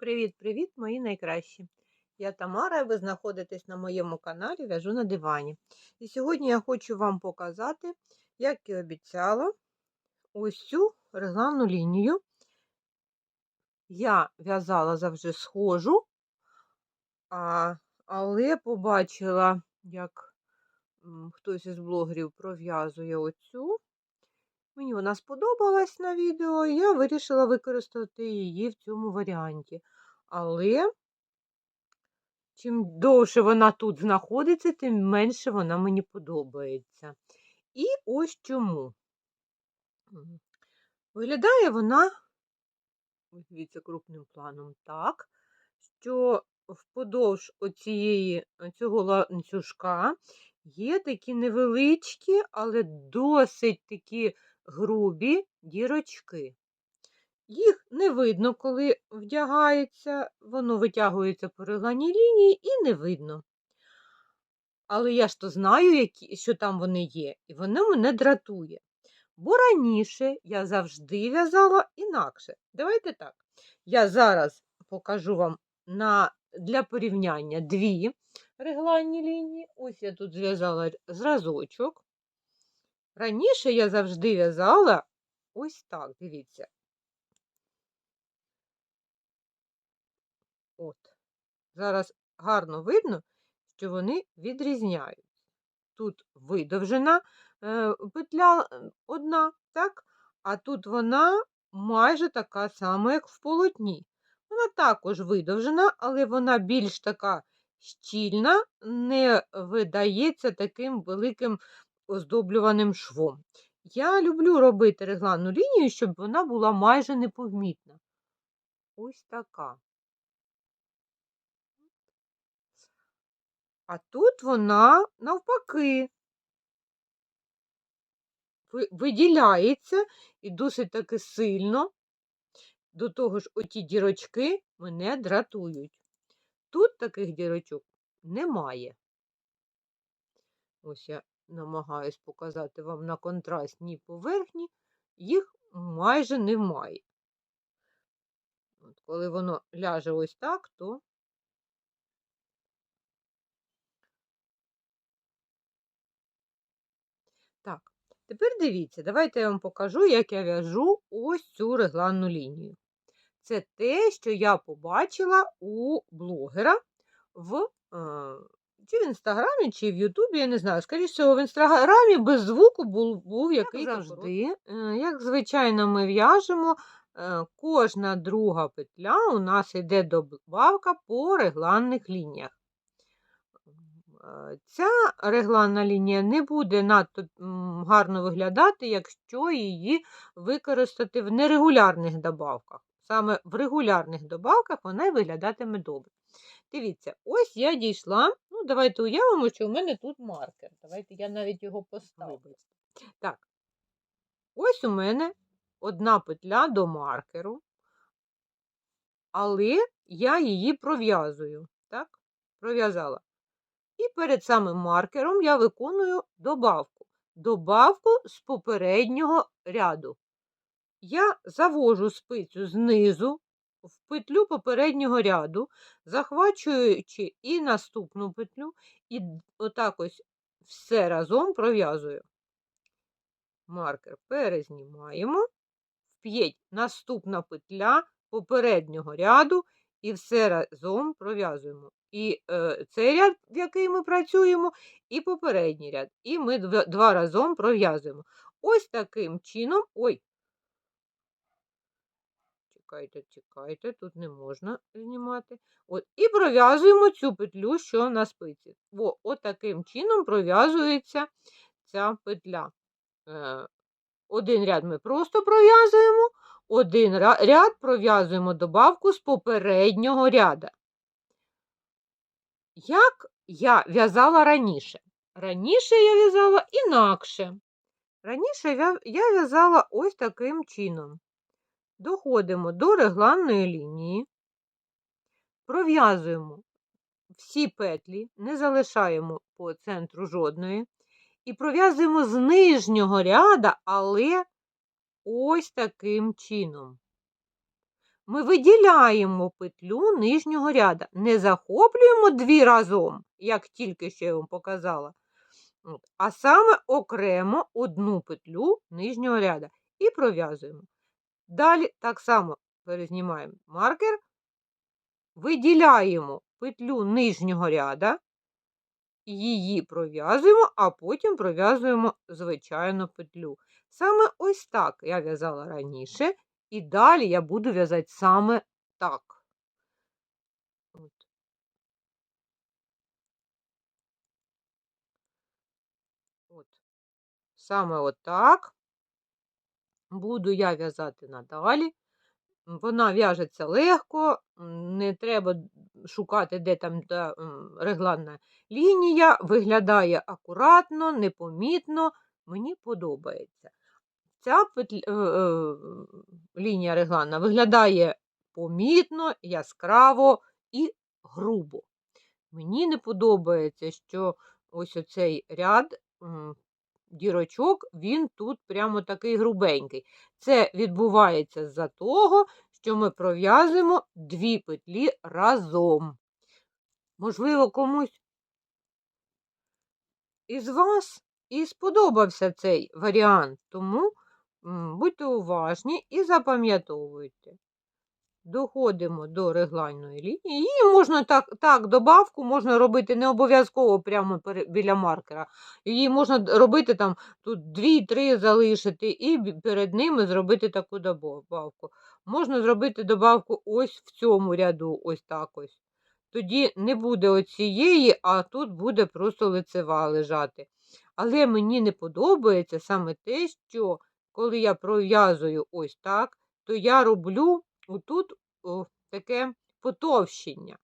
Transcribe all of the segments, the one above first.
Привіт-привіт, мої найкращі! Я Тамара, і ви знаходитесь на моєму каналі В'яжу на дивані. І сьогодні я хочу вам показати, як і обіцяла, ось цю регланну лінію. Я в'язала завжди схожу, а, але побачила, як хтось із блогерів пров'язує оцю. Мені вона сподобалась на відео, я вирішила використати її в цьому варіанті. Але чим довше вона тут знаходиться, тим менше вона мені подобається. І ось чому. Виглядає вона, дивіться, крупним планом, так, що вподовж оцієї, цього ланцюжка є такі невеличкі, але досить такі грубі дірочки. Їх не видно, коли вдягається, воно витягується по регланій лінії і не видно. Але я ж то знаю, які, що там вони є, і воно мене дратує. Бо раніше я завжди в'язала інакше. Давайте так. Я зараз покажу вам на, для порівняння дві регланні лінії. Ось я тут зв'язала зразочок. Раніше я завжди в'язала ось так, дивіться. От. Зараз гарно видно, що вони відрізняються. Тут видовжена е, петля е, одна, так? а тут вона майже така сама, як в полотні. Вона також видовжена, але вона більш така щільна, не видається таким великим оздоблюваним швом. Я люблю робити регланну лінію, щоб вона була майже непомітна. Ось така. А тут вона навпаки виділяється і досить таки сильно. До того ж, оті дірочки мене дратують. Тут таких дірочок немає. Ось я намагаюсь показати вам на контрастній поверхні, їх майже немає. От Коли воно ляже ось так, то Так, тепер дивіться, давайте я вам покажу, як я в'яжу ось цю регланну лінію. Це те, що я побачила у блогера в е, чи в інстаграмі, чи в Ютубі, я не знаю. Скоріше всього, в інстаграмі без звуку був був якийсь завжди. Е, як звичайно, ми в'яжемо, е, кожна друга петля у нас йде добавка по регланних лініях. Ця регланна лінія не буде надто гарно виглядати, якщо її використати в нерегулярних добавках. Саме в регулярних добавках вона й виглядатиме добре. Дивіться, ось я дійшла. Ну, давайте уявимо, що у мене тут маркер. Давайте я навіть його поставлю. Так, ось у мене одна петля до маркеру, але я її пров'язую. Так, пров'язала. І перед самим маркером я виконую добавку. Добавку з попереднього ряду. Я завожу спицю знизу в петлю попереднього ряду, захвачуючи і наступну петлю, і отак ось все разом пров'язую. Маркер перезнімаємо, вп'єть наступна петля попереднього ряду, і все разом пров'язуємо. І е, цей ряд, в який ми працюємо, і попередній ряд. І ми два, два разом пров'язуємо. Ось таким чином. Ой, чекайте, чекайте, тут не можна знімати. От, І пров'язуємо цю петлю, що на спиці. О, от таким чином пров'язується ця петля. Е, один ряд ми просто пров'язуємо, один ряд пров'язуємо добавку з попереднього ряда. Як я в'язала раніше? Раніше я в'язала інакше. Раніше я в'язала ось таким чином. Доходимо до регланної лінії, пров'язуємо всі петлі, не залишаємо по центру жодної, і пров'язуємо з нижнього ряда, але ось таким чином. ми виділяємо петлю нижнього ряда. Не захоплюємо дві разом, як тільки що я вам показала, а саме окремо одну петлю нижнього ряда і пров'язуємо. Далі так само перезнімаємо маркер, виділяємо петлю нижнього ряда, її пров'язуємо, а потім пров'язуємо звичайну петлю. Саме ось так я в'язала раніше, і далі я буду в'язати саме так. Саме отак буду я в'язати надалі. Вона в'яжеться легко, не треба шукати, де там та, регланна лінія, виглядає акуратно, непомітно, мені подобається. Ця петля, е, е, лінія регланна виглядає помітно, яскраво і грубо. Мені не подобається, що ось оцей ряд дірочок, він тут прямо такий грубенький. Це відбувається з-за того, що ми пров'язуємо дві петлі разом. Можливо, комусь із вас і сподобався цей варіант, тому будьте уважні і запам'ятовуйте. Доходимо до регланної лінії. Її можна так, так, добавку можна робити не обов'язково прямо біля маркера. Її можна робити там тут дві-три залишити і перед ними зробити таку добавку. Можна зробити добавку ось в цьому ряду, ось так ось. Тоді не буде оцієї, а тут буде просто лицева лежати. Але мені не подобається саме те, що коли я пров'язую ось так, то я роблю отут о, таке потовщення.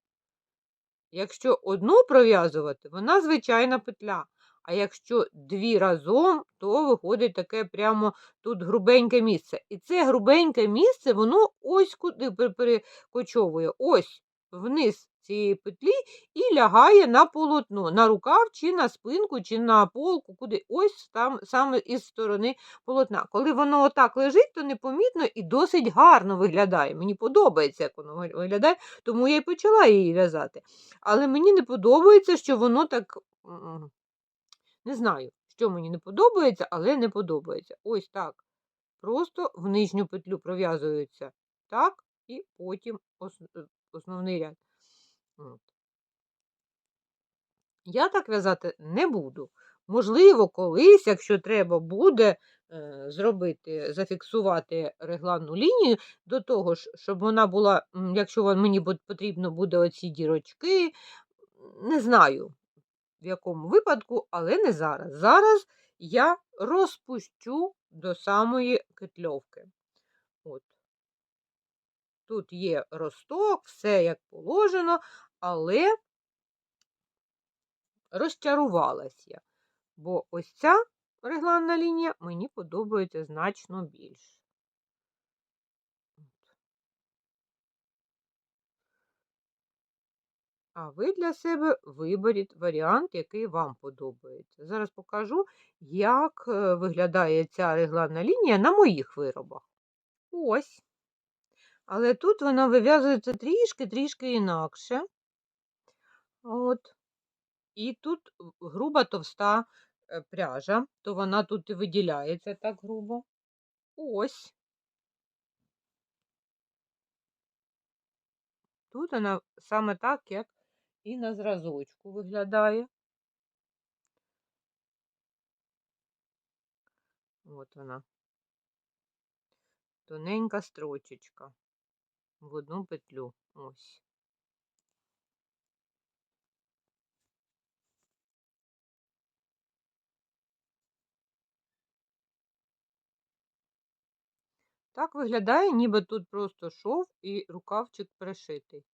Якщо одну пров'язувати, вона звичайна петля. А якщо дві разом, то виходить таке прямо тут грубеньке місце. І це грубеньке місце, воно ось куди перекочовує, ось вниз цієї петлі і лягає на полотно, на рукав, чи на спинку, чи на полку, куди ось там саме із сторони полотна. Коли воно отак лежить, то непомітно і досить гарно виглядає. Мені подобається, як воно виглядає, тому я й почала її в'язати. Але мені не подобається, що воно так. Не знаю, що мені не подобається, але не подобається. Ось так. Просто в нижню петлю пров'язується так, і потім основний ряд. От. Я так в'язати не буду. Можливо, колись, якщо треба буде е, зробити, зафіксувати регланну лінію до того щоб вона була, якщо мені потрібно буде оці дірочки, не знаю в якому випадку, але не зараз. Зараз я розпущу до самої кетльовки. Тут є росток, все як положено, але розчарувалась я. Бо ось ця регланна лінія мені подобається значно більше. А ви для себе виберіть варіант, який вам подобається. Зараз покажу, як е, виглядає ця регланна лінія на моїх виробах. Ось. Але тут вона вив'язується трішки-трішки інакше. От. І тут груба товста е, пряжа, то вона тут і виділяється так грубо. Ось. Тут вона саме так, як і на зразочку виглядає. От вона. Тоненька строчечка в одну петлю. Ось. Так виглядає, ніби тут просто шов і рукавчик пришитий.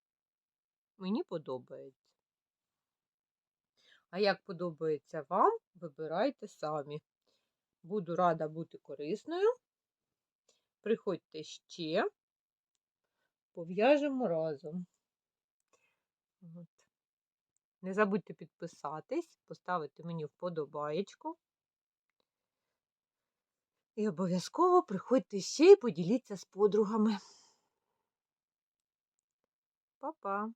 Мені подобається. А як подобається вам, вибирайте самі. Буду рада бути корисною. Приходьте ще, пов'яжемо разом. От. Не забудьте підписатись, поставити мені вподобаєчку. І обов'язково приходьте ще і поділіться з подругами. Па-па.